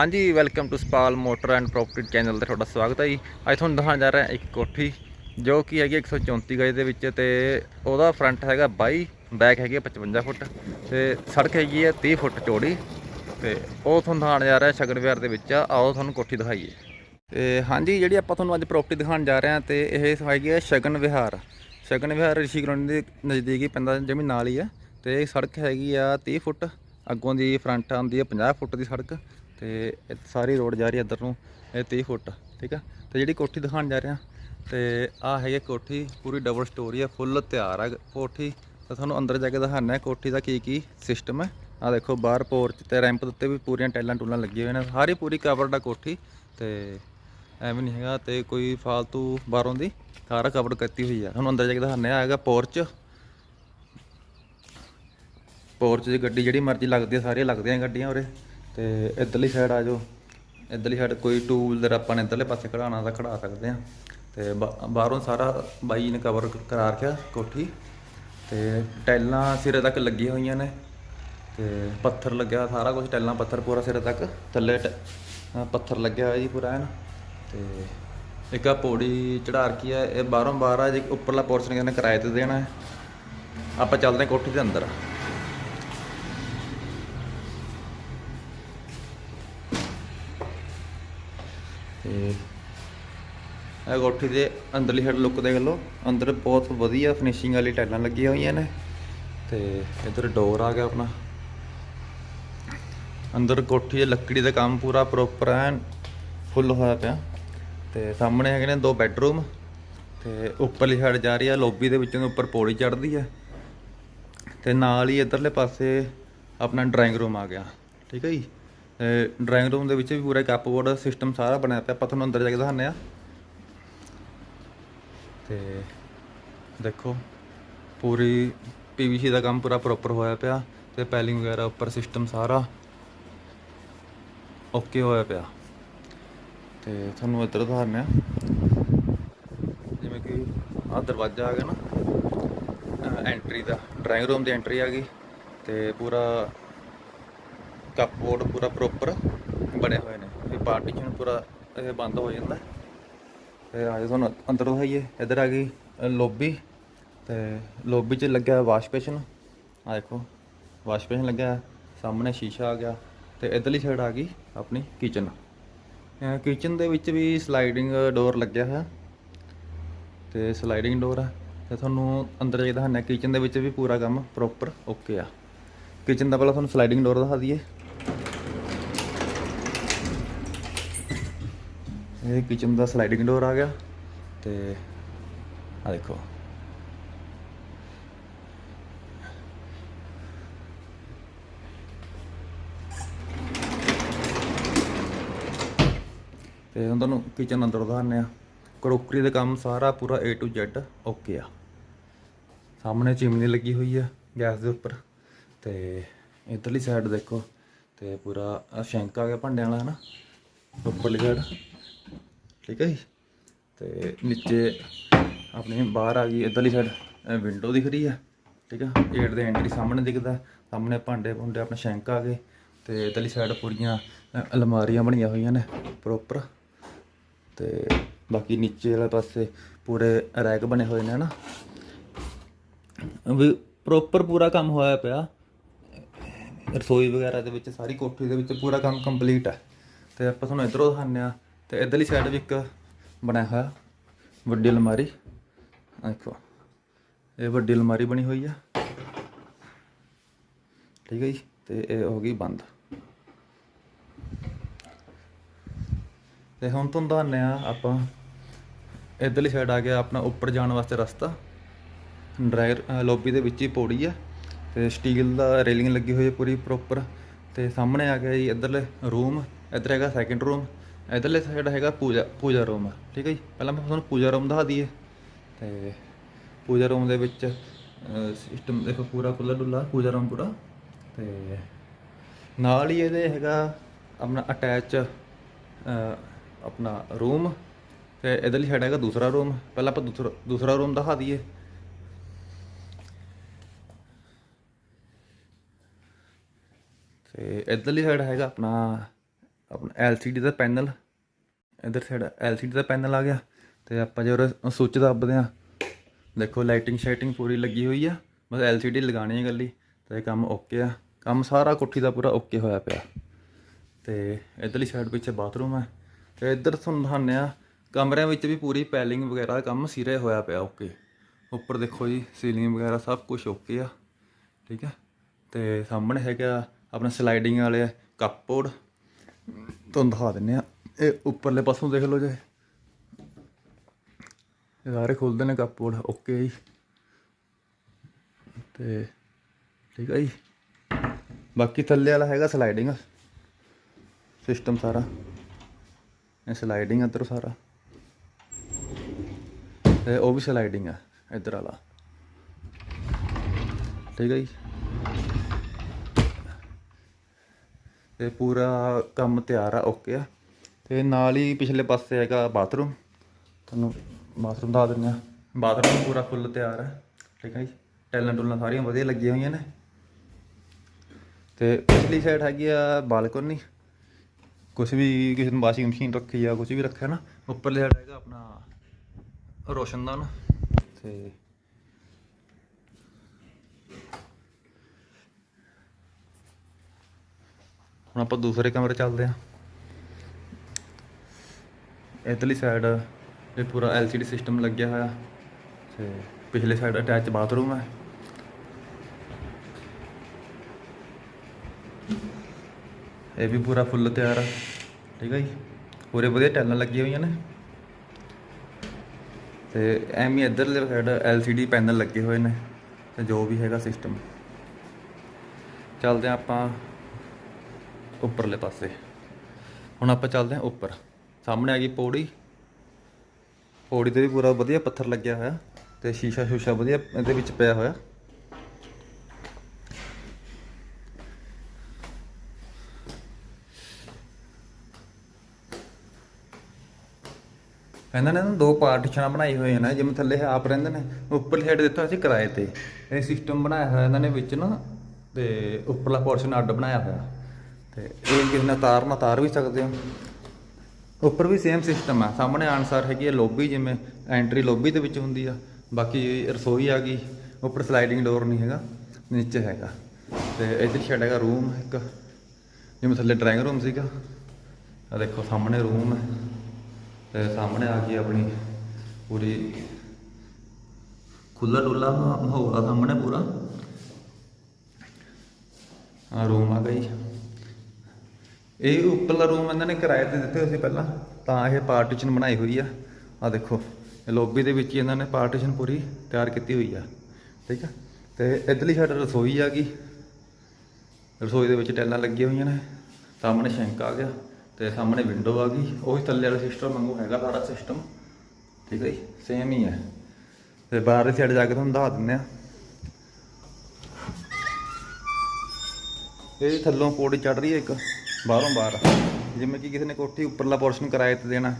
ਹਾਂਜੀ welcome to Sapal motor and property channel ਤੇ ਤੁਹਾਡਾ ਸਵਾਗਤ ਹੈ ਜੀ। ਅੱਜ ਤੁਹਾਨੂੰ ਦਿਖਾਉਣ ਜਾ ਰਿਹਾ ਇੱਕ ਕੋਠੀ, ਜੋ ਕਿ ਹੈਗੀ 134 ਗਜ ਦੇ ਵਿੱਚ ਤੇ ਉਹਦਾ ਫਰੰਟ ਹੈਗਾ 22 ਬੈਕ ਹੈਗੀ ਹੈ 55 ਫੁੱਟ ਤੇ ਸੜਕ ਹੈਗੀ ਹੈ 30 ਫੁੱਟ ਚੌੜੀ ਤੇ ਉਹ ਤੁਹਾਨੂੰ ਦਿਖਾਉਣ ਜਾ ਰਿਹਾ ਸ਼ਗਨ ਵਿਹਾਰ ਦੇ ਵਿੱਚ ਆਓ ਤੁਹਾਨੂੰ ਕੋਠੀ ਦਿਖਾਈਏ। ਤੇ ਹਾਂਜੀ, ਜਿਹੜੀ ਆਪਾਂ ਤੁਹਾਨੂੰ ਅੱਜ ਪ੍ਰੋਪਰਟੀ ਦਿਖਾਉਣ ਜਾ ਰਹੇ ਹਾਂ ਤੇ ਇਹ ਹੈਗੀ ਹੈ ਸ਼ਗਨ ਵਿਹਾਰ। ਸ਼ਗਨ ਵਿਹਾਰ ਰਿਸ਼ੀ ਕਲੋਨੀ ਦੇ ਨਜ਼ਦੀਕ ਹੀ ਪੈਂਦਾ ਜਮੀ ਨਾਲ ਹੀ ਹੈ ਤੇ ਸੜਕ ਹੈਗੀ ਆ 30 ਫੁੱਟ, ਅੱਗੋਂ ਦੀ ਫਰੰਟ ਆਉਂਦੀ ਹੈ 50 ਫੁੱਟ ਦੀ ਸੜਕ ਤੇ ਇਹ ਸਾਰੀ ਰੋਡ ਜਾ ਰਹੀ ਹੈ ਇੱਧਰ ਨੂੰ, ਇਹ 30 ਫੁੱਟ, ਠੀਕ ਆ? ਤੇ ਜਿਹੜੀ ਕੋਠੀ ਦਿਖਾਉਣ ਜਾ ਰਿਹਾ ਹਾਂ ਤੇ ਆ ਹੈਗੀ ਕੋਠੀ, ਪੂਰੀ ਡਬਲ ਸਟੋਰੀ ਹੈ ਫੁੱਲ ਤਿਆਰ ਹੈ ਕੋਠੀ। ਤਾਂ ਤੁਹਾਨੂੰ ਅੰਦਰ ਜਾ ਕੇ ਦਿਖਾਣਾ ਹੈ ਕੋਠੀ ਦਾ ਕੀ ਕੀ ਸਿਸਟਮ ਹੈ ਆ ਦੇਖੋ, ਬਾਹਰ ਪੋਰਚ ਤੇ ਰੈਂਪ ਦੇ ਉੱਤੇ ਵੀ ਪੂਰੀਆਂ ਟਾਈਲਾਂ ਟੂਲਾਂ ਲੱਗੀਆਂ ਹੋਈਆਂ ਨੇ, ਸਾਰੀ ਪੂਰੀ ਕਵਰਡ ਆ ਕੋਠੀ। ਤੇ ਐਵੇਂ ਨਹੀਂ ਹੈਗਾ ਤੇ ਕੋਈ ਫਾਲਤੂ ਬਾਹਰੋਂ ਦੀ ਸਾਰਾ ਕਵਰ ਕੀਤੀ ਹੋਈ ਆ। ਤੁਹਾਨੂੰ ਅੰਦਰ ਜਾ ਕੇ ਦਿਖਾਣੇ ਆ ਹੈਗਾ ਪੋਰਚ ਪੋਰਚ ਦੀ ਗੱਡੀ ਜਿਹੜੀ ਮਰਜ਼ੀ ਲੱਗਦੀ ਆ, ਸਾਰੀਆਂ ਲੱਗਦੀਆਂ ਗੱਡੀਆਂ ਉਰੇ। ਤੇ ਇਧਰਲੀ ਸਾਈਡ ਆ ਜਾਓ। ਇਧਰਲੀ ਸਾਈਡ ਕੋਈ ਟੂ ਵੀਲਰ ਆਪਾਂ ਨੇ ਇਧਰਲੇ ਪਾਸੇ ਖੜਾਉਣਾ ਤਾਂ ਖੜਾ ਸਕਦੇ ਆ ਤੇ ਬਾਹਰੋਂ ਸਾਰਾ ਬਾਈ ਨੇ ਕਵਰ ਕਰਾ ਰੱਖਿਆ ਕੋਠੀ। ਤੇ ਟਾਈਲਾਂ ਸਿਰੇ ਤੱਕ ਲੱਗੀਆਂ ਹੋਈਆਂ ਨੇ। ਤੇ ਪੱਥਰ ਲੱਗਿਆ ਸਾਰਾ ਕੁਝ ਟਾਈਲਾਂ ਪੱਥਰ ਪੂਰਾ ਸਿਰੇ ਤੱਕ। ਥੱਲੇ ਟ- ਪੱਥਰ ਲੱਗਿਆ ਹੋਇਆ ਜੀ ਪੂਰਾ ਐਨ। ਤੇ ਇੱਕ ਆ ਪੌੜੀ ਚੜਾ ਰੱਖੀ ਹੈ। ਇਹ ਬਾਹਰੋਂ ਬਾਹਰ ਆ, ਜੇ ਉੱਪਰਲਾ ਪੋਰਸ਼ਨ ਕਹਿੰਦੇ ਕਿਰਾਏ ਤੇ ਦੇਣਾ ਆਪਾਂ ਚੱਲਦੇ ਹਾਂ ਕੋਠੀ ਦੇ ਅੰਦਰ। ਤੇ ਇਹ ਕੋਠੀ ਦੇ ਅੰਦਰਲੀ ਹੈਡ ਲੁੱਕ ਦੇਖ ਲਓ। ਅੰਦਰ ਬਹੁਤ ਵਧੀਆ ਫਿਨਿਸ਼ਿੰਗ ਵਾਲੀ ਟਾਈਲਾਂ ਲੱਗੀਆਂ ਹੋਈਆਂ ਨੇ ਤੇ ਇਧਰ ਡੋਰ ਆ ਗਿਆ ਆਪਣਾ। ਅੰਦਰ ਕੋਠੀ ਦੇ ਲੱਕੜੀ ਦਾ ਕੰਮ ਪੂਰਾ ਪ੍ਰੋਪਰ ਐਨ ਫੁੱਲ ਹੋਇਆ ਪਿਆ। ਤੇ ਸਾਹਮਣੇ ਹੈਗੇ ਨੇ ਦੋ ਬੈੱਡਰੂਮ ਤੇ ਉੱਪਰਲੀ ਸਾਈਡ ਜਾ ਰਹੀ ਆ ਲੌਬੀ ਦੇ ਵਿੱਚੋਂ ਉੱਪਰ ਪੌੜੀ ਚੜ੍ਹਦੀ ਹੈ ਤੇ ਨਾਲ ਹੀ ਇਧਰਲੇ ਪਾਸੇ ਆਪਣਾ ਡਰਾਇੰਗ ਰੂਮ ਆ ਗਿਆ। ਠੀਕ ਹੈ ਜੀ? ਡਰਾਇੰਗ ਰੂਮ ਦੇ ਵਿੱਚ ਵੀ ਪੂਰਾ ਕੱਪਬੋਰਡ ਸਿਸਟਮ ਸਾਰਾ ਬਣਿਆ ਪਿਆ, ਆਪਾਂ ਤੁਹਾਨੂੰ ਅੰਦਰ ਜਾ ਕੇ ਦਿਖਾਉਂਦੇ ਆ ਤੇ ਦੇਖੋ, ਪੂਰੀ ਪੀਵੀਸੀ ਦਾ ਕੰਮ ਪੂਰਾ ਪ੍ਰੋਪਰ ਹੋਇਆ ਪਿਆ ਤੇ ਪੈਲਿੰਗ ਵਗੈਰਾ ਉੱਪਰ ਸਿਸਟਮ ਸਾਰਾ ਓਕੇ ਹੋਇਆ ਪਿਆ। ਤੇ ਤੁਹਾਨੂੰ ਇੱਧਰ ਦਿਖਾਉਂਦੇ ਆ ਜਿਵੇਂ ਕਿ ਆਹ ਦਰਵਾਜ਼ਾ ਆ ਗਿਆ ਨਾ ਐਂਟਰੀ ਦਾ ਡਰਾਇੰਗ ਰੂਮ ਦੀ ਐਂਟਰੀ ਆ ਗਈ ਤੇ ਪੂਰਾ ਕੱਪਬੋਰਡ ਪੂਰਾ ਪ੍ਰੋਪਰ ਬਣੇ ਹੋਏ ਨੇ। ਇਹ ਪਾਰਟੀਸ਼ਨ ਪੂਰਾ ਇਹ ਬੰਦ ਹੋ ਜਾਂਦਾ। ਤੇ ਆਜੋ ਤੁਹਾਨੂੰ ਅੰਦਰ ਦਿਖਾਈਏ। ਇੱਧਰ ਆ ਗਈ ਲੌਬੀ। ਤੇ ਲੌਬੀ 'ਚ ਲੱਗਿਆ ਵਾਸ਼ ਬੇਸ਼ਨ ਆ ਦੇਖੋ ਵਾਸ਼ ਬੇਸ਼ਨ ਲੱਗਿਆ ਸਾਹਮਣੇ ਸ਼ੀਸ਼ਾ ਆ ਗਿਆ। ਤੇ ਇਧਰਲੀ ਸਾਈਡ ਆ ਗਈ ਆਪਣੀ ਕਿਚਨ ਕਿਚਨ ਦੇ ਵਿੱਚ ਵੀ ਸਲਾਈਡਿੰਗ ਡੋਰ ਲੱਗਿਆ ਹੋਇਆ। ਤੇ ਸਲਾਈਡਿੰਗ ਡੋਰ ਆ। ਤੇ ਤੁਹਾਨੂੰ ਅੰਦਰ ਜਿਹੜਾ ਦਿਖਾਉਂਦੇ ਕਿਚਨ ਦੇ ਵਿੱਚ ਵੀ ਪੂਰਾ ਕੰਮ ਪ੍ਰੋਪਰ ਓਕੇ ਆ। ਕਿਚਨ ਦਾ ਪਹਿਲਾਂ ਤੁਹਾਨੂੰ ਸਲਾਈਡਿੰਗ ਡੋਰ ਦਿਖਾ ਦਈਏ। ਇਹ ਕਿਚਨ ਦਾ ਸਲਾਈਡਿੰਗ ਡੋਰ ਆ ਗਿਆ ਤੇ ਆ ਦੇਖੋ। ਤੇ ਹੁਣ ਤੁਹਾਨੂੰ ਕਿਚਨ ਅੰਦਰ ਦਿਖਾਉਂਦੇ ਆ ਕਰੋਕਰੀ ਦਾ ਕੰਮ ਸਾਰਾ ਪੂਰਾ A to Z ਓਕੇ ਆ। ਸਾਹਮਣੇ ਚਿਮਨੀ ਲੱਗੀ ਹੋਈ ਆ ਗੈਸ ਦੇ ਉੱਪਰ। ਤੇ ਇਧਰਲੀ ਸਾਈਡ ਦੇਖੋ ਤੇ ਪੂਰਾ ਸ਼ੈਂਕ ਆ ਗਿਆ ਭਾਂਡਿਆਂ ਵਾਲਾ, ਹਨਾ? ਉੱਪਰਲੀ ਸਾਈਡ ਠੀਕ ਹੈ ਜੀ? ਤੇ ਨੀਚੇ ਆਪਣੀ ਬਾਹਰ ਆ ਗਈ, ਇਧਰਲੀ ਸਾਈਡ ਵਿੰਡੋ ਦਿਖ ਰਹੀ ਆ ਠੀਕ ਆ ਗੇਟ ਦੇ ਐਂਟਰੀ ਸਾਹਮਣੇ ਦਿਖਦਾ, ਸਾਹਮਣੇ ਭਾਂਡੇ ਭੁੰਡੇ, ਆਪਣੇ ਸ਼ੈਂਕ ਆ ਗਏ, ਤੇ ਇਧਰਲੀ ਸਾਈਡ ਪੂਰੀਆਂ ਅਲਮਾਰੀਆਂ ਬਣੀਆਂ ਹੋਈਆਂ ਨੇ ਪ੍ਰੋਪਰ ਤੇ ਬਾਕੀ ਨੀਚੇ ਵਾਲੇ ਪਾਸੇ ਪੂਰੇ ਰੈਕ ਬਣੇ ਹੋਏ ਨੇ, ਹਨਾ? ਵੀ ਪ੍ਰੋਪਰ ਪੂਰਾ ਕੰਮ ਹੋਇਆ ਪਿਆ। ਰਸੋਈ ਵਗੈਰਾ ਦੇ ਵਿੱਚ, ਸਾਰੀ ਕੋਠੀ ਦੇ ਵਿੱਚ ਪੂਰਾ ਕੰਮ ਕੰਪਲੀਟ ਹੈ। ਤੇ ਆਪਾਂ ਤੁਹਾਨੂੰ ਇਧਰੋਂ ਦਿਖਾਉਂਦੇ ਆ ਤੇ ਇਧਰਲੀ ਸਾਈਡ ਵੀ ਇੱਕ ਬਣਿਆ ਹੋਇਆ, ਵੱਡੀ ਅਲਮਾਰੀ। ਦੇਖੋ, ਇਹ ਵੱਡੀ ਅਲਮਾਰੀ ਬਣੀ ਹੋਈ ਆ। ਠੀਕ ਹੈ ਜੀ, ਤੇ ਇਹ ਹੋ ਗਈ ਬੰਦ। ਤੇ ਹੁਣ ਤੁਹਾਨੂੰ ਦਿਖਾਉਂਦੇ ਆ ਆਪਾਂ, ਇਧਰਲੀ ਸਾਈਡ ਆ ਗਿਆ ਆਪਣਾ ਉੱਪਰ ਜਾਣ ਵਾਸਤੇ ਰਸਤਾ। ਡਰਾਇਰ ਲੌਬੀ ਦੇ ਵਿੱਚ ਹੀ ਪੌੜੀ ਆ, ਤੇ ਸਟੀਲ ਦਾ ਰੇਲਿੰਗ ਲੱਗੀ ਹੋਈ ਹੈ ਪੂਰੀ ਪ੍ਰੋਪਰ ਤੇ ਸਾਹਮਣੇ ਆ ਗਿਆ ਜੀ ਇਧਰਲੇ ਰੂਮ ਇੱਧਰ ਹੈਗਾ ਸੈਕਿੰਡ ਰੂਮ ਇਧਰਲੇ ਸਾਈਡ ਹੈਗਾ ਪੂਜਾ ਪੂਜਾ ਰੂਮ ਠੀਕ ਹੈ ਜੀ? ਪਹਿਲਾਂ ਮੈਂ ਤੁਹਾਨੂੰ ਪੂਜਾ ਰੂਮ ਦਿਖਾ ਦਈਏ। ਤੇ ਪੂਜਾ ਰੂਮ ਦੇ ਵਿੱਚ ਸਿਸਟਮ ਦੇਖੋ ਪੂਰਾ ਖੁੱਲਾ ਡੁੱਲਾ ਪੂਜਾ ਰੂਮ ਪੂਰਾ। ਤੇ ਨਾਲ ਹੀ ਇਹਦੇ ਹੈਗਾ ਆਪਣਾ ਅਟੈਚ ਆਪਣਾ ਰੂਮ। ਤੇ ਇਧਰਲੀ ਸਾਈਡ ਹੈਗਾ ਦੂਸਰਾ ਰੂਮ। ਪਹਿਲਾਂ ਆਪਾਂ ਦੂਸਰਾ ਦੂਸਰਾ ਰੂਮ ਦਿਖਾ ਦਈਏ। ਤੇ ਇਧਰਲੀ ਸਾਈਡ ਹੈਗਾ ਆਪਣਾ ਆਪਣਾ LCD ਦਾ ਪੈਨਲ। ਇਧਰ ਸਾਈਡ LCD ਦਾ ਪੈਨਲ ਆ ਗਿਆ ਤੇ ਆਪਾਂ ਜੇ ਉਹ ਸੁੱਚ ਦੱਬਦੇ ਆ ਦੇਖੋ ਲਾਈਟਿੰਗ ਸ਼ਾਈਟਿੰਗ ਪੂਰੀ ਲੱਗੀ ਹੋਈ ਆ। ਬਸ LCD ਲਗਾਣੀ ਹੈ ਗੱਲੀ ਤੇ ਕੰਮ ਓਕੇ ਆ। ਕੰਮ ਸਾਰਾ ਕੋਠੀ ਦਾ ਪੂਰਾ ਓਕੇ ਹੋਇਆ ਪਿਆ। ਤੇ ਇਧਰਲੀ ਸਾਈਡ ਪਿੱਛੇ ਬਾਥਰੂਮ ਹੈ ਤੇ ਇੱਧਰ ਤੁਹਾਨੂੰ ਦਿਖਾਉਂਦੇ ਆ ਕਮਰਿਆਂ ਵਿੱਚ ਵੀ ਪੂਰੀ ਪੈਲਿੰਗ ਵਗੈਰਾ ਦਾ ਕੰਮ ਸਿਰੇ ਹੋਇਆ ਪਿਆ ਓਕੇ ਉੱਪਰ ਦੇਖੋ ਜੀ ਸੀਲਿੰਗ ਵਗੈਰਾ ਸਭ ਕੁਝ ਓਕੇ ਆ। ਠੀਕ ਆ? ਤੇ ਸਾਹਮਣੇ ਹੈਗਾ ਆਪਣਾ ਸਲਾਈਡਿੰਗ ਵਾਲੇ ਕੱਪਬੋਰਡ ਤੁਹਾਨੂੰ ਦਿਖਾ ਦਿੰਨੇ ਆ। ਇਹ ਉੱਪਰਲੇ ਪਾਸੋਂ ਦੇਖ ਲਓ ਜੇ। ਇਹ ਸਾਰੇ ਖੁੱਲਦੇ ਨੇ ਕੱਪਬੋਰਡ ਓਕੇ ਜੀ। ਤੇ ਠੀਕ ਹੈ ਜੀ। ਬਾਕੀ ਥੱਲੇ ਵਾਲਾ ਹੈਗਾ ਸਲਾਈਡਿੰਗ ਸਿਸਟਮ ਸਾਰਾ। ਇਹ ਸਲਾਈਡਿੰਗ ਇੱਧਰ ਸਾਰਾ। ਤੇ ਉਹ ਵੀ ਸਲਾਈਡਿੰਗ ਆ, ਇੱਧਰ ਵਾਲਾ। ਠੀਕ ਹੈ ਜੀ। ਤੇ ਪੂਰਾ ਕੰਮ ਤਿਆਰ ਆ ਓਕੇ ਆ। ਤੇ ਨਾਲ ਹੀ ਪਿਛਲੇ ਪਾਸੇ ਹੈਗਾ ਬਾਥਰੂਮ। ਤੁਹਾਨੂੰ ਬਾਥਰੂਮ ਦਾ ਦਿੰਦੇ ਆ। ਬਾਥਰੂਮ ਪੂਰਾ ਫੁੱਲ ਤਿਆਰ ਆ, ਠੀਕ ਹੈ ਜੀ? ਟੈਲਾਂ ਟੁਲਾਂ ਸਾਰੀਆਂ ਵਧੀਆ ਲੱਗੀਆਂ ਹੋਈਆਂ ਨੇ। ਤੇ ਪਿਛਲੀ ਸਾਈਡ ਹੈਗੀ ਆ ਬਾਲਕੋਨੀ। ਕੁਝ ਵੀ ਕਿਸੇ ਨੂੰ ਵਾਸ਼ਿੰਗ ਮਸ਼ੀਨ ਰੱਖੀ ਆ ਕੁਝ ਵੀ ਰੱਖਿਆ ਨਾ, ਉੱਪਰਲੇ ਸਾਈਡ ਹੈਗਾ ਆਪਣਾ ਰੋਸ਼ਨਦਾਨ। ਤੇ ਹੁਣ ਆਪਾਂ ਦੂਸਰੇ ਕਮਰੇ ਚੱਲਦੇ ਹਾਂ। ਇਧਰਲੀ ਸਾਈਡ ਇਹ ਪੂਰਾ LCD ਸਿਸਟਮ ਲੱਗਿਆ ਹੋਇਆ। ਤੇ ਪਿਛਲੇ ਸਾਈਡ ਅਟੈਚ ਬਾਥਰੂਮ ਹੈ। ਇਹ ਵੀ ਪੂਰਾ ਫੁੱਲ ਤਿਆਰ ਆ। ਠੀਕ ਹੈ ਜੀ? ਪੂਰੇ ਵਧੀਆ ਟੈਲਾਂ ਲੱਗੀਆਂ ਹੋਈਆਂ ਨੇ। ਤੇ ਐਵੇਂ ਇਧਰਲੇ ਸਾਈਡ LCD ਪੈਨਲ ਲੱਗੇ ਹੋਏ ਨੇ। ਤੇ ਜੋ ਵੀ ਹੈਗਾ ਸਿਸਟਮ ਚੱਲਦੇ ਹਾਂ ਆਪਾਂ ਉੱਪਰਲੇ ਪਾਸੇ। ਹੁਣ ਆਪਾਂ ਚੱਲਦੇ ਹਾਂ ਉੱਪਰ। ਸਾਹਮਣੇ ਆ ਗਈ ਪੌੜੀ। ਪੌੜੀ ਤੇ ਵੀ ਪੂਰਾ ਵਧੀਆ ਪੱਥਰ ਲੱਗਿਆ ਹੋਇਆ ਤੇ ਸ਼ੀਸ਼ਾ ਸ਼ੂਸ਼ਾ ਵਧੀਆ ਇਹਦੇ ਵਿੱਚ ਪਿਆ ਹੋਇਆ। ਇਹਨਾਂ ਨੇ ਨਾ ਦੋ ਪਾਰਟੀਸ਼ਨਾਂ ਬਣਾਈ ਹੋਈਆਂ ਨੇ, ਜਿਵੇਂ ਥੱਲੇ ਆਪ ਰਹਿੰਦੇ ਨੇ ਉੱਪਰਲੀ ਸਾਈਡ ਦਿੱਤਾ ਸੀ ਕਿਰਾਏ ਤੇ। ਇਹ ਸਿਸਟਮ ਬਣਾਇਆ ਹੋਇਆ ਇਹਨਾਂ ਨੇ ਵਿੱਚ ਨਾ, ਤੇ ਉੱਪਰਲਾ ਪੋਰਸ਼ਨ ਅੱਡ ਬਣਾਇਆ ਹੋਇਆ। ਤੇ ਇਹ ਕਿਸੇ ਨਾਲ ਤਾਰ ਨਾਲ ਤਾਰ ਵੀ ਸਕਦੇ ਹੋ। ਉੱਪਰ ਵੀ ਸੇਮ ਸਿਸਟਮ ਆ। ਸਾਹਮਣੇ ਆਨਸਰ ਹੈਗੀ ਹੈ ਲੌਬੀ ਜਿਵੇਂ ਐਂਟਰੀ ਲੌਬੀ ਦੇ ਵਿੱਚ ਹੁੰਦੀ ਆ। ਬਾਕੀ ਰਸੋਈ ਆ ਗਈ। ਉੱਪਰ ਸਲਾਈਡਿੰਗ ਡੋਰ ਨਹੀਂ ਹੈਗਾ। ਨੀਚੇ ਹੈਗਾ। ਤੇ ਇੱਧਰ ਛੱਡ ਹੈਗਾ ਰੂਮ ਇੱਕ। ਜਿਵੇਂ ਥੱਲੇ ਡਰਾਇੰਗ ਰੂਮ ਸੀਗਾ। ਆ ਦੇਖੋ, ਸਾਹਮਣੇ ਰੂਮ ਹੈ ਤੇ ਸਾਹਮਣੇ ਆ ਗਈ ਆਪਣੀ ਪੂਰੀ ਖੁੱਲਾ ਡੁੱਲਾ ਮਾਹੌਲ ਆ ਸਾਹਮਣੇ ਪੂਰਾ। ਆ ਰੂਮ ਆ ਗਈ। ਇਹ ਉੱਪਰਲਾ ਰੂਮ ਇਹਨਾਂ ਨੇ ਕਿਰਾਏ ਤੇ ਦਿੱਤੇ ਹੋਏ ਸੀ ਪਹਿਲਾਂ, ਤਾਂ ਇਹ ਪਾਰਟੀਸ਼ਨ ਬਣਾਈ ਹੋਈ ਆ। ਆ ਦੇਖੋ, ਇਹ ਲੌਬੀ ਦੇ ਵਿੱਚ ਹੀ ਇਹਨਾਂ ਨੇ ਪਾਰਟੀਸ਼ਨ ਪੂਰੀ ਤਿਆਰ ਕੀਤੀ ਹੋਈ ਆ, ਠੀਕ ਆ? ਤੇ ਇਧਰਲੀ ਸਾਈਡ ਰਸੋਈ ਆ ਗਈ। ਰਸੋਈ ਦੇ ਵਿੱਚ ਟੈਲਾਂ ਲੱਗੀਆਂ ਹੋਈਆਂ ਨੇ, ਸਾਹਮਣੇ ਸ਼ੈਂਕ ਆ ਗਿਆ ਤੇ ਸਾਹਮਣੇ ਵਿੰਡੋ ਆ ਗਈ। ਉਹੀ ਥੱਲੇ ਵਾਲਾ ਸਿਸਟਮ ਵਾਂਗੂ ਹੈਗਾ, ਸਾਰਾ ਸਿਸਟਮ ਠੀਕ ਹੈ ਜੀ? ਸੇਮ ਹੀ ਹੈ ਤੇ ਬਾਹਰਲੀ ਸਾਈਡ ਜਾ ਕੇ ਤੁਹਾਨੂੰ ਦੱਸ ਦਿੰਦੇ ਆ। ਇਹ ਥੱਲੋਂ ਪੌੜੀ ਚੜ ਰਹੀ ਹੈ ਇੱਕ। ਬਾਹਰੋਂ ਬਾਹਰ। ਜਿਵੇਂ ਕਿ ਕਿਸੇ ਨੇ ਕੋਠੀ ਉੱਪਰਲਾ ਪੋਰਸ਼ਨ ਕਿਰਾਏ ਤੇ ਦੇਣਾ,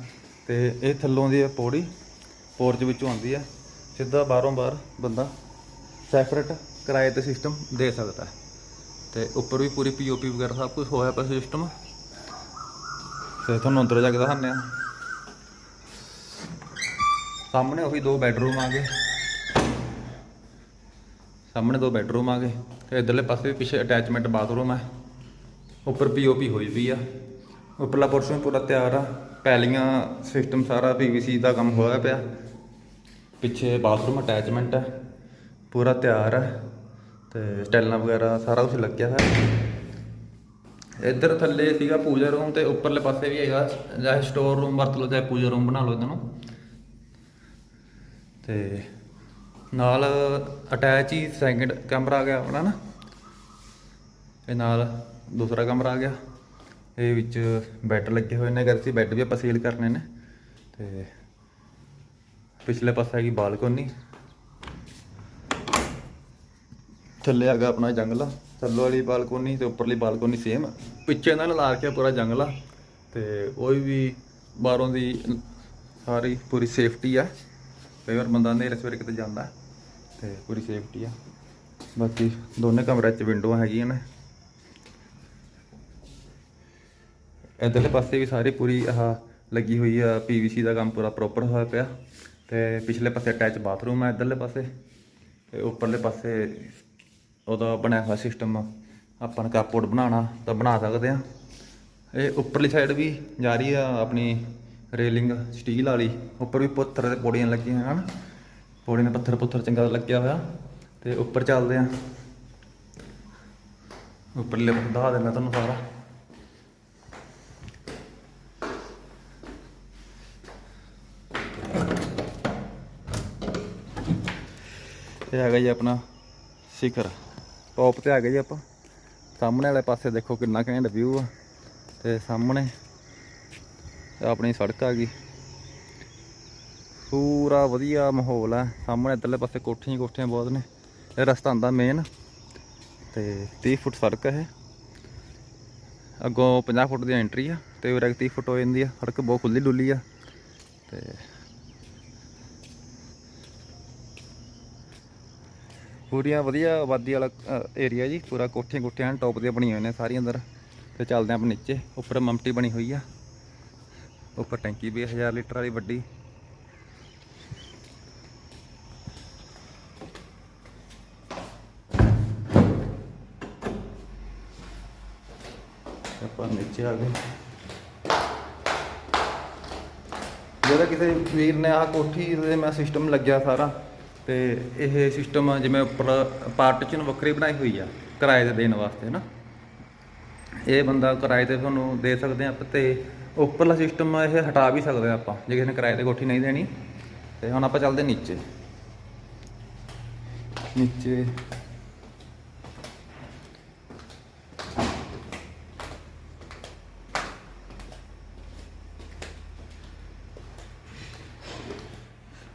ਤੇ ਇਹ ਥੱਲੋਂ ਦੀ ਪੌੜੀ ਪੋਰਚ ਵਿੱਚੋਂ ਆਉਂਦੀ ਹੈ। ਸਿੱਧਾ ਬਾਹਰੋਂ ਬਾਹਰ ਬੰਦਾ ਸੈਪਰੇਟ ਕਿਰਾਏ ਤੇ ਸਿਸਟਮ ਦੇ ਸਕਦਾ ਹੈ। ਤੇ ਉੱਪਰ ਵੀ ਪੂਰੀ ਪੀਓਪੀ ਵਗੈਰਾ ਸਭ ਕੁਝ ਹੋਇਆ ਪਿਆ ਸਿਸਟਮ ਤੇ ਤੁਹਾਨੂੰ ਅੰਦਰ ਜਾ ਕੇ ਦਿਖਾਉਂਦੇ ਆ ਸਾਹਮਣੇ ਉਹੀ ਦੋ ਬੈਡਰੂਮ ਆ ਗਏ। ਸਾਹਮਣੇ ਦੋ ਬੈਡਰੂਮ ਆ ਗਏ। ਤੇ ਇਧਰਲੇ ਪਾਸੇ ਵੀ ਪਿੱਛੇ ਅਟੈਚਮੈਂਟ ਬਾਥਰੂਮ ਹੈ। ਉੱਪਰ ਪੀਓਪੀ ਹੋਈ ਵੀ ਆ। ਉੱਪਰਲਾ ਪੋਰਸ਼ਨ ਪੂਰਾ ਤਿਆਰ ਆ। ਪੈਲੀਆਂ ਸਿਸਟਮ ਸਾਰਾ ਪੀਵੀਸੀ ਦਾ ਕੰਮ ਹੋਇਆ ਪਿਆ। ਪਿੱਛੇ ਬਾਥਰੂਮ ਅਟੈਚਮੈਂਟ ਹੈ ਪੂਰਾ ਤਿਆਰ ਹੈ ਤੇ ਸਟੈਲਾਂ ਵਗੈਰਾ ਸਾਰਾ ਕੁਝ ਲੱਗਿਆ ਹੋਇਆ। ਇੱਧਰ ਥੱਲੇ ਸੀਗਾ ਪੂਜਾ ਰੂਮ ਤੇ ਉੱਪਰਲੇ ਪਾਸੇ ਵੀ ਹੈਗਾ। ਜਾਂ ਸਟੋਰ ਰੂਮ ਵਰਤ ਲਓ, ਚਾਹੇ ਪੂਜਾ ਰੂਮ ਬਣਾ ਲਓ ਇਹਨਾਂ ਨੂੰ। ਤੇ ਨਾਲ ਅਟੈਚ ਹੀ ਸੈਕਿੰਡ ਕੈਮਰਾ ਆ ਗਿਆ ਆਪਣਾ ਨਾ। ਇਹ ਨਾਲ ਦੂਸਰਾ ਕਮਰਾ ਆ ਗਿਆ। ਇਹ ਵਿੱਚ ਬੈੱਡ ਲੱਗੇ ਹੋਏ ਨੇ, ਅਗਰ ਅਸੀਂ ਬੈੱਡ ਵੀ ਆਪਾਂ ਸੀਲ ਕਰਨੇ ਨੇ। ਤੇ ਪਿਛਲੇ ਪਾਸੇ ਹੈਗੀ ਬਾਲਕੋਨੀ। ਥੱਲੇ ਹੈਗਾ ਆਪਣਾ ਜੰਗਲਾ। ਥੱਲੇ ਵਾਲੀ ਬਾਲਕੋਨੀ ਤੇ ਉੱਪਰਲੀ ਬਾਲਕੋਨੀ ਸੇਮ ਪਿੱਛੇ ਇਹਨਾਂ ਨੇ ਲਾ ਰੱਖਿਆ ਪੂਰਾ ਜੰਗਲਾ। ਤੇ ਉਹ ਵੀ ਬਾਹਰੋਂ ਦੀ ਸਾਰੀ ਪੂਰੀ ਸੇਫਟੀ ਆ। ਕਈ ਵਾਰ ਬੰਦਾ ਨੇਰੇ ਸਵੇਰੇ ਕਿਤੇ ਜਾਂਦਾ। ਤੇ ਪੂਰੀ ਸੇਫਟੀ ਆ। ਬਾਕੀ ਦੋਨੇ ਕਮਰਿਆਂ 'ਚ ਵਿੰਡੋਆਂ ਹੈਗੀਆਂ ਨੇ। ਇਧਰਲੇ ਪਾਸੇ ਵੀ ਸਾਰੀ ਪੂਰੀ ਆਹ ਲੱਗੀ ਹੋਈ ਆ ਪੀਵੀਸੀ ਦਾ ਕੰਮ ਪੂਰਾ ਪ੍ਰੋਪਰ ਹੋਇਆ ਪਿਆ। ਤੇ ਪਿਛਲੇ ਪਾਸੇ ਅਟੈਚ ਬਾਥਰੂਮ ਹੈ ਇਧਰਲੇ ਪਾਸੇ। ਤੇ ਉੱਪਰਲੇ ਪਾਸੇ ਉਹਦਾ ਬਣਿਆ ਹੋਇਆ ਸਿਸਟਮ ਆਪਾਂ ਨੇ ਕਾਪੋਰਡ ਬਣਾਉਣਾ, ਤਾਂ ਬਣਾ ਸਕਦੇ ਆ। ਇਹ ਉੱਪਰਲੀ ਸਾਈਡ ਵੀ ਜਾ ਰਹੀ ਆ ਆਪਣੀ ਰੇਲਿੰਗ ਸਟੀਲ ਵਾਲੀ। ਉੱਪਰ ਵੀ ਪੱਥਰ ਦੇ ਪੌੜੀਆਂ ਲੱਗੀਆਂ ਹੋਈਆਂ ਹਨ। ਪੌੜੀਆਂ ਦੇ ਪੱਥਰ ਪੁੱਥਰ ਚੰਗਾ ਲੱਗਿਆ ਹੋਇਆ। ਤੇ ਉੱਪਰ ਚੱਲਦੇ ਆ। ਉੱਪਰਲੇ ਪਾਸੇ ਦਿਖਾ ਦਿੰਦਾ ਤੁਹਾਨੂੰ ਸਾਰਾ। ਇਹ ਹੈਗਾ ਜੀ ਆਪਣਾ ਸਿਖਰ। ਟੌਪ ਤੇ ਆ ਗਏ ਜੀ ਆਪਾਂ। ਸਾਹਮਣੇ ਵਾਲੇ ਪਾਸੇ ਦੇਖੋ ਕਿੰਨਾ ਘੈਂਟ ਵਿਊ ਆ। ਤੇ ਸਾਹਮਣੇ ਆਪਣੀ ਸੜਕ ਆ ਗਈ। ਪੂਰਾ ਵਧੀਆ ਮਾਹੌਲ ਆ। ਸਾਹਮਣੇ ਇੱਧਰਲੇ ਪਾਸੇ ਕੋਠੀਆਂ ਕੋਠੀਆਂ ਬਹੁਤ ਨੇ। ਇਹ ਰਸਤਾ ਆਂਦਾ ਮੇਨ ਤੇ 30 ਫੁੱਟ ਸੜਕ ਹੈ ਇਹ। ਅੱਗੋਂ 50 ਫੁੱਟ ਦੀ ਐਂਟਰੀ ਆ ਤੇ ਉਰੇ 30 ਫੁੱਟ ਹੋ ਜਾਂਦੀ ਆ। ਸੜਕ ਬਹੁਤ ਖੁੱਲੀ ਡੁੱਲੀ ਆ। ਤੇ ਪੂਰੀਆਂ ਵਧੀਆ ਆਬਾਦੀ ਵਾਲਾ ਏਰੀਆ ਜੀ, ਪੂਰਾ ਕੋਠੀਆਂ ਕੋਠੀਆਂ ਟੌਪ ਦੀਆਂ ਬਣੀਆਂ ਹੋਈਆਂ ਨੇ ਸਾਰੀਆਂ ਅੰਦਰ। ਤੇ ਚੱਲਦੇ ਆਪਾਂ ਨੀਚੇ, ਉੱਪਰ ਮਮਟੀ ਬਣੀ ਹੋਈ ਆ। ਉੱਪਰ ਟੈਂਕੀ ਵੀ 1000 ਲੀਟਰ ਵਾਲੀ ਵੱਡੀ। ਆਪਾਂ ਨੀਚੇ ਆ ਗਏ। ਜਿਹੜਾ ਕਿਸੇ ਵੀਰ ਨੇ ਆਹ ਕੋਠੀ ਦੇ ਮੈਂ ਸਿਸਟਮ ਲੱਗਿਆ ਸਾਰਾ। ਤੇ ਇਹ ਸਿਸਟਮ ਜਿਵੇਂ ਉੱਪਰ ਪਾਰਟੀਸ਼ਨ ਵੱਖਰੀ ਬਣਾਈ ਹੋਈ ਆ, ਕਿਰਾਏ ਤੇ ਦੇਣ ਵਾਸਤੇ ਨਾ ਇਹ ਬੰਦਾ ਕਿਰਾਏ ਤੇ ਤੁਹਾਨੂੰ ਦੇ ਸਕਦੇ ਆ, ਤੇ ਉੱਪਰਲਾ ਸਿਸਟਮ ਇਹ ਹਟਾ ਵੀ ਸਕਦੇ ਆ ਆਪਾਂ, ਜੇ ਕਿਸੇ ਨੇ ਕਿਰਾਏ ਤੇ ਕੋਠੀ ਨਹੀਂ ਦੇਣੀ, ਤੇ ਹੁਣ ਆਪਾਂ ਚੱਲਦੇ ਨੀਚੇ। ਨੀਚੇ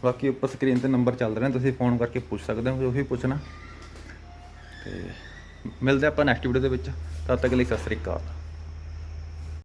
ਬਾਕੀ ਉੱਪਰ ਸਕਰੀਨ ਤੇ ਨੰਬਰ ਚੱਲ ਰਹੇ ਨੇ, ਤੁਸੀਂ ਫੋਨ ਕਰਕੇ ਪੁੱਛ ਸਕਦੇ ਹੋ ਜੋ ਵੀ ਪੁੱਛਣਾ। ਤੇ ਮਿਲਦੇ ਆਪਾਂ ਨੈਕਸਟ ਵੀਡੀਓ ਦੇ ਵਿੱਚ, ਤਦ ਤੱਕ ਲਈ ਸਤਿ ਸ੍ਰੀ ਅਕਾਲ।